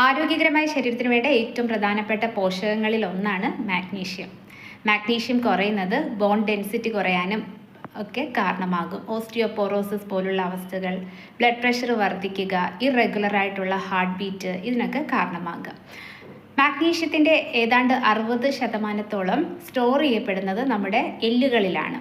ആരോഗ്യകരമായ ശരീരത്തിന് വേണ്ട ഏറ്റവും പ്രധാനപ്പെട്ട പോഷകങ്ങളിൽ ഒന്നാണ് മാഗ്നീഷ്യം. മാഗ്നീഷ്യം കുറയുന്നത് ബോൺ ഡെൻസിറ്റി കുറയാനും ഒക്കെ കാരണമാകും. ഓസ്റ്റിയോപോറോസിസ് പോലുള്ള അവസ്ഥകൾ ബ്ലഡ് പ്രഷർ വർദ്ധിക്കുക ഇറഗുലർ ആയിട്ടുള്ള ഹാർട്ട് ബീറ്റ് ഇതിനൊക്കെ കാരണമാകും മാഗ്നീഷ്യത്തിന്റെ ഏതാണ്ട് അറുപത് ശതമാനത്തോളം സ്റ്റോർ ചെയ്യപ്പെടുന്നത് നമ്മുടെ എല്ലുകളിലാണ്.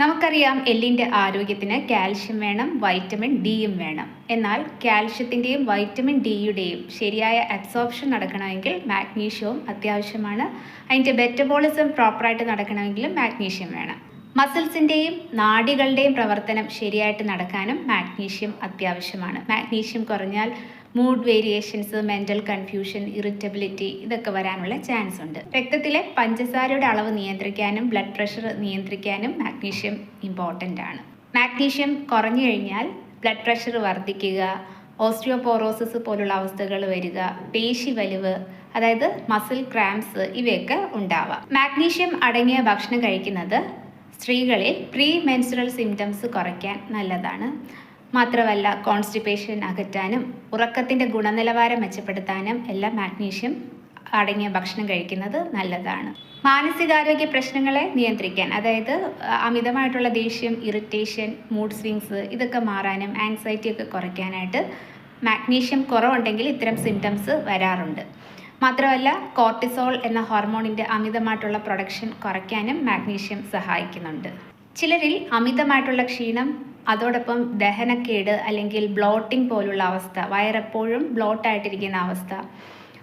നമുക്കറിയാം എല്ലിന്റെ ആരോഗ്യത്തിന് കാൽഷ്യം വേണം വൈറ്റമിൻ ഡിയും വേണം. എന്നാൽ കാൽഷ്യത്തിന്റെയും വൈറ്റമിൻ ഡിയുടെയും ശരിയായ അബ്സോർപ്ഷൻ നടക്കണമെങ്കിൽ മാഗ്നീഷ്യവും അത്യാവശ്യമാണ്. അതിന്റെ മെറ്റബോളിസം പ്രോപ്പറായിട്ട് നടക്കണമെങ്കിലും മാഗ്നീഷ്യം വേണം. മസിൽസിന്റെയും നാഡികളുടെയും പ്രവർത്തനം ശരിയായിട്ട് നടക്കാനും മാഗ്നീഷ്യം അത്യാവശ്യമാണ്. മാഗ്നീഷ്യം കുറഞ്ഞാൽ mood variations mental confusion irritability ഇതൊക്കെ വരാനുള്ള ചാൻസ് ഉണ്ട്. രക്തത്തിലെ പഞ്ചസാരയുടെ അളവ് നിയന്ത്രിക്കാനും ബ്ലഡ് പ്രഷർ നിയന്ത്രിക്കാനും മാഗ്നീഷ്യം ഇമ്പോർട്ടന്റ് ആണ്. മാഗ്നീഷ്യം കുറഞ്ഞു കഴിഞ്ഞാൽ ബ്ലഡ് പ്രഷർ വർദ്ധിക്കുക ഓസ്റ്റിയോപോറോസിസ് പോലുള്ള അവസ്ഥകൾ വരിക പേശി വലിവ് അതായത് മസിൽ ക്രാംസ് ഇവയൊക്കെ ഉണ്ടാവാം. മാഗ്നീഷ്യം അടങ്ങിയ ഭക്ഷണം കഴിക്കുന്നത് സ്ത്രീകളിൽ പ്രീ മെൻസുറൽ സിംറ്റംസ് കുറയ്ക്കാൻ നല്ലതാണ്. മാത്രമല്ല കോൺസ്റ്റിപ്പേഷൻ അകറ്റാനും ഉറക്കത്തിന്റെ ഗുണനിലവാരം മെച്ചപ്പെടുത്താനും എല്ലാം മാഗ്നീഷ്യം അടങ്ങിയ ഭക്ഷണം കഴിക്കുന്നത് നല്ലതാണ്. മാനസികാരോഗ്യ പ്രശ്നങ്ങളെ നിയന്ത്രിക്കാൻ അതായത് അമിതമായിട്ടുള്ള ദേഷ്യം ഇറിറ്റേഷൻ മൂഡ് സ്വിങ്സ് ഇതൊക്കെ മാറാനും ആങ്സൈറ്റി ഒക്കെ കുറയ്ക്കാനായിട്ട് മാഗ്നീഷ്യം കുറവുണ്ടെങ്കിൽ ഇത്തരം സിംറ്റംസ് വരാറുണ്ട്. മാത്രമല്ല കോർട്ടിസോൾ എന്ന ഹോർമോണിന്റെ അമിതമായിട്ടുള്ള പ്രൊഡക്ഷൻ കുറയ്ക്കാനും മാഗ്നീഷ്യം സഹായിക്കുന്നുണ്ട്. ചിലരിൽ അമിതമായിട്ടുള്ള ക്ഷീണം അതോടൊപ്പം ദഹനക്കേട് അല്ലെങ്കിൽ ബ്ലോട്ടിംഗ് പോലുള്ള അവസ്ഥ വയറെപ്പോഴും ബ്ലോട്ടായിട്ടിരിക്കുന്ന അവസ്ഥ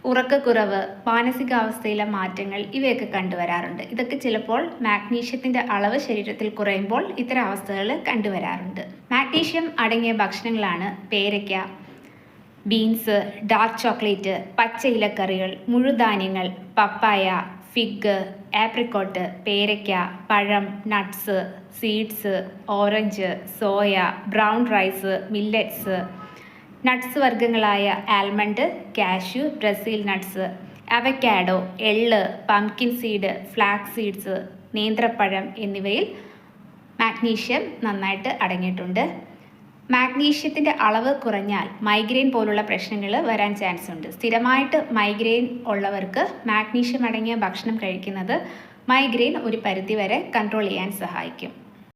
ഉറക്കക്കുറവ് മാനസികാവസ്ഥയിലെ മാറ്റങ്ങൾ ഇവയൊക്കെ കണ്ടുവരാറുണ്ട്. ഇതൊക്കെ ചിലപ്പോൾ മാഗ്നീഷ്യത്തിന്റെ അളവ് ശരീരത്തിൽ കുറയുമ്പോൾ ഇത്തരം അവസ്ഥകൾ കണ്ടുവരാറുണ്ട്. മാഗ്നീഷ്യം അടങ്ങിയ ഭക്ഷണങ്ങളാണ് പേരയ്ക്ക ബീൻസ് ഡാർക്ക് ചോക്ലേറ്റ് പച്ച ഇലക്കറികൾ മുഴുധാന്യങ്ങൾ പപ്പായ ഫിഗ് ആപ്രിക്കോട്ട് പേരയ്ക്ക പഴം nuts seeds orange soya brown rice millets. Nuts വർഗങ്ങളായ almond cashew Brazil nuts. Avocado എള്ള് പംകിൻ സീഡ് ഫ്ലാക്സ് സീഡ്സ് നേന്ത്രപ്പഴം എന്നിവയിൽ മാഗ്നീഷ്യം നന്നായിട്ട് അടങ്ങിയിട്ടുണ്ട്. മാഗ്നീഷ്യത്തിന്റെ അളവ് കുറഞ്ഞാൽ മൈഗ്രെയിൻ പോലുള്ള പ്രശ്നങ്ങൾ വരാൻ ചാൻസ് ഉണ്ട്. സ്ഥിരമായിട്ട് മൈഗ്രെയിൻ ഉള്ളവർക്ക് മാഗ്നീഷ്യം അടങ്ങിയ ഭക്ഷണം കഴിക്കുന്നത് മൈഗ്രെയിൻ ഒരു പരിധിവരെ കൺട്രോൾ ചെയ്യാൻ സഹായിക്കും.